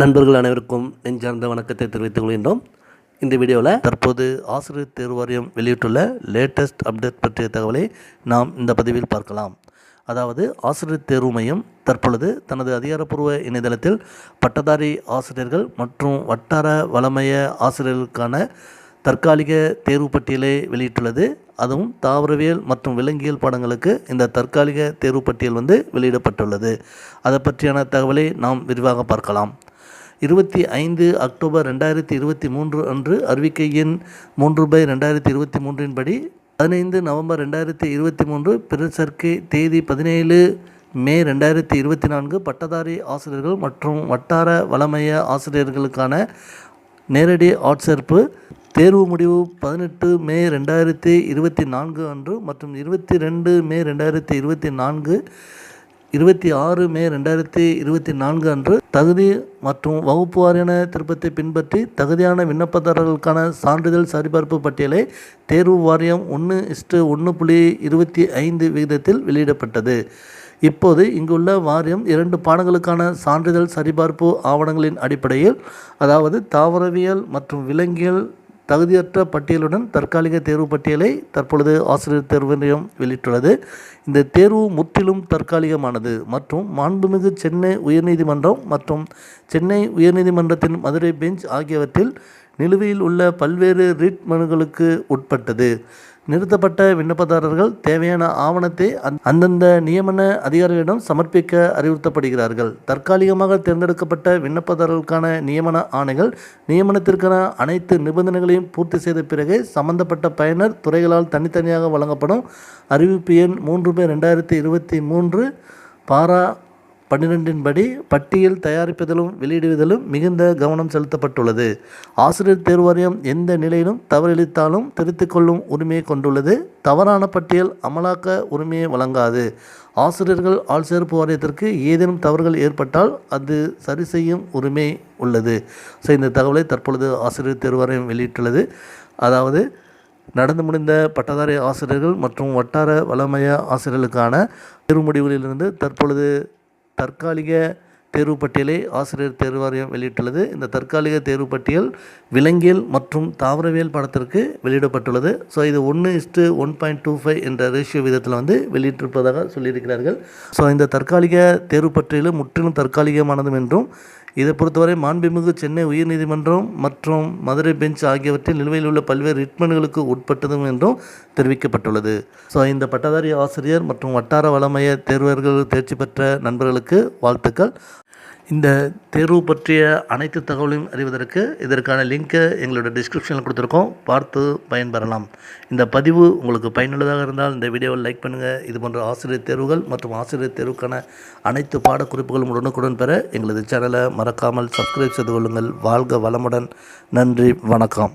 நண்பர்கள் அனைவருக்கும் நெஞ்சார்ந்த வணக்கத்தை தெரிவித்துக் கொள்கின்றோம். இந்த வீடியோவில் தற்போது ஆசிரியர் தேர்வு வாரியம் வெளியிட்டுள்ள லேட்டஸ்ட் அப்டேட் பற்றிய தகவலை நாம் இந்த பதிவில் பார்க்கலாம். அதாவது ஆசிரியர் தேர்வு மையம் தற்பொழுது தனது அதிகாரப்பூர்வ இணையதளத்தில் பட்டதாரி ஆசிரியர்கள் மற்றும் வட்டார வளமைய ஆசிரியர்களுக்கான தற்காலிக தேர்வு பட்டியலை வெளியிட்டுள்ளது. அதுவும் தாவரவியல் மற்றும் விலங்கியல் பாடங்களுக்கு இந்த தற்காலிக தேர்வு பட்டியல் வந்து வெளியிடப்பட்டுள்ளது. அதை பற்றியான தகவலை நாம் விரிவாக பார்க்கலாம். இருபத்தி ஐந்து அக்டோபர் ரெண்டாயிரத்தி இருபத்தி மூன்று அன்று அறிவிக்கை எண் மூன்று பை ரெண்டாயிரத்தி இருபத்தி மூன்றின் படி பதினைந்து நவம்பர் ரெண்டாயிரத்தி இருபத்தி மூன்று பிரசர்க்கை தேதி பதினேழு மே ரெண்டாயிரத்தி இருபத்தி நான்கு பட்டதாரி ஆசிரியர்கள் மற்றும் வட்டார வளமைய ஆசிரியர்களுக்கான நேரடி ஆட்சேர்ப்பு தேர்வு முடிவு பதினெட்டு மே ரெண்டாயிரத்தி இருபத்தி நான்கு அன்று மற்றும் இருபத்தி ரெண்டு மே ரெண்டாயிரத்தி இருபத்தி நான்கு இருபத்தி ஆறு மே ரெண்டாயிரத்தி இருபத்தி நான்கு அன்று தகுதி மற்றும் வகுப்பு வாரியான திருப்பத்தை பின்பற்றி தகுதியான விண்ணப்பதாரர்களுக்கான சான்றிதழ் சரிபார்ப்பு பட்டியலை தேர்வு வாரியம் ஒன்று இஸ்டு ஒன்று புள்ளி இருபத்தி ஐந்து விகிதத்தில் வெளியிடப்பட்டது. இப்போது இங்குள்ள வாரியம் இரண்டு பாடங்களுக்கான சான்றிதழ் சரிபார்ப்பு ஆவணங்களின் அடிப்படையில் அதாவது தாவரவியல் மற்றும் விலங்கியல் தகுதியற்ற பட்டியலுடன் தற்காலிக தேர்வு பட்டியலை தற்பொழுது ஆசிரியர் தேர்வு நிலையம் வெளியிட்டுள்ளது. இந்த தேர்வு முற்றிலும் தற்காலிகமானது மற்றும் மாண்புமிகு சென்னை உயர்நீதிமன்றம் மற்றும் சென்னை உயர்நீதிமன்றத்தின் மதுரை பெஞ்ச் ஆகியவற்றில் நிலுவையில் உள்ள பல்வேறு ரிட் மனுக்களுக்கு உட்பட்டது. நிறுத்தப்பட்ட விண்ணப்பதாரர்கள் தேவையான ஆவணத்தை அந்- அந்தந்த நியமன அதிகாரிகளிடம் சமர்ப்பிக்க அறிவுறுத்தப்படுகிறார்கள். தற்காலிகமாக தேர்ந்தெடுக்கப்பட்ட விண்ணப்பதாரர்களுக்கான நியமன ஆணைகள் நியமனத்திற்கான அனைத்து நிபந்தனைகளையும் பூர்த்தி செய்த பிறகு சம்பந்தப்பட்ட பயனர் துறைகளால் தனித்தனியாக வழங்கப்படும். அறிவிப்பு எண் மூன்று பை ரெண்டாயிரத்தி இருபத்தி மூன்று பாரா பன்னிரெண்டின் படி பட்டியல் தயாரிப்பதிலும் வெளியிடுவதிலும் மிகுந்த கவனம் செலுத்தப்பட்டுள்ளது. ஆசிரியர் தேர்வு வாரியம் எந்த நிலையிலும் தவறளித்தாலும் திருத்திக் கொள்ளும் உரிமையை கொண்டுள்ளது. தவறான பட்டியல் அமலாக்க உரிமையை வழங்காது. ஆசிரியர்கள் ஆள்சேர்ப்பு வாரியத்திற்கு ஏதேனும் தவறுகள் ஏற்பட்டால் அது சரி செய்யும் உரிமை உள்ளது. ஸோ இந்த தகவலை தற்பொழுது ஆசிரியர் தேர்வு வாரியம் வெளியிட்டுள்ளது. அதாவது நடந்து முடிந்த பட்டதாரி ஆசிரியர்கள் மற்றும் வட்டார வளமைய ஆசிரியர்களுக்கான தேர்வு முடிவுகளிலிருந்து தற்பொழுது தற்காலிக தேர்வு பட்டியலை ஆசிரியர் தேர்வு வாரியம் வெளியிட்டுள்ளது. இந்த தற்காலிக தேர்வு பட்டியல் விலங்கியல் மற்றும் தாவரவியல் படத்திற்கு வெளியிடப்பட்டுள்ளது. ஸோ இது ஒன்று is to one point two five என்ற ரேஷியோ விதத்தில் வந்து வெளியிட்டிருப்பதாக சொல்லியிருக்கிறார்கள். ஸோ இந்த தற்காலிக தேர்வு பட்டியலும் முற்றிலும் தற்காலிகமானதும் என்றும் இதை பொறுத்தவரை மாண்புமிகு சென்னை உயர்நீதிமன்றம் மற்றும் மதுரை பெஞ்ச் ஆகியவற்றில் நிலுவையில் உள்ள பல்வேறு ரிட்மன்களுக்கு உட்பட்டதும் என்றும் தெரிவிக்கப்பட்டுள்ளது. ஸோ இந்த பட்டதாரி ஆசிரியர் மற்றும் வட்டார வளமைய தேர்வர்கள் தேர்ச்சி பெற்ற நண்பர்களுக்கு வாழ்த்துக்கள். இந்த தேர்வு பற்றிய அனைத்து தகவலையும் அறிவதற்கு இதற்கான லிங்க்கை எங்களோட டிஸ்கிரிப்ஷனில் கொடுத்துருக்கோம். பார்த்து பயன்பெறலாம். இந்த பதிவு உங்களுக்கு பயனுள்ளதாக இருந்தால் இந்த வீடியோவை லைக் பண்ணுங்கள் இது போன்ற ஆசிரியர் தேர்வுகள் மற்றும் ஆசிரியர் தேர்வுக்கான அனைத்து பாடக்குறிப்புகளும் உடனுக்குடன் பெற எங்களது சேனலை மறக்காமல் சப்ஸ்கிரைப் செய்து கொள்ளுங்கள். வாழ்க வளமுடன். நன்றி. வணக்கம்.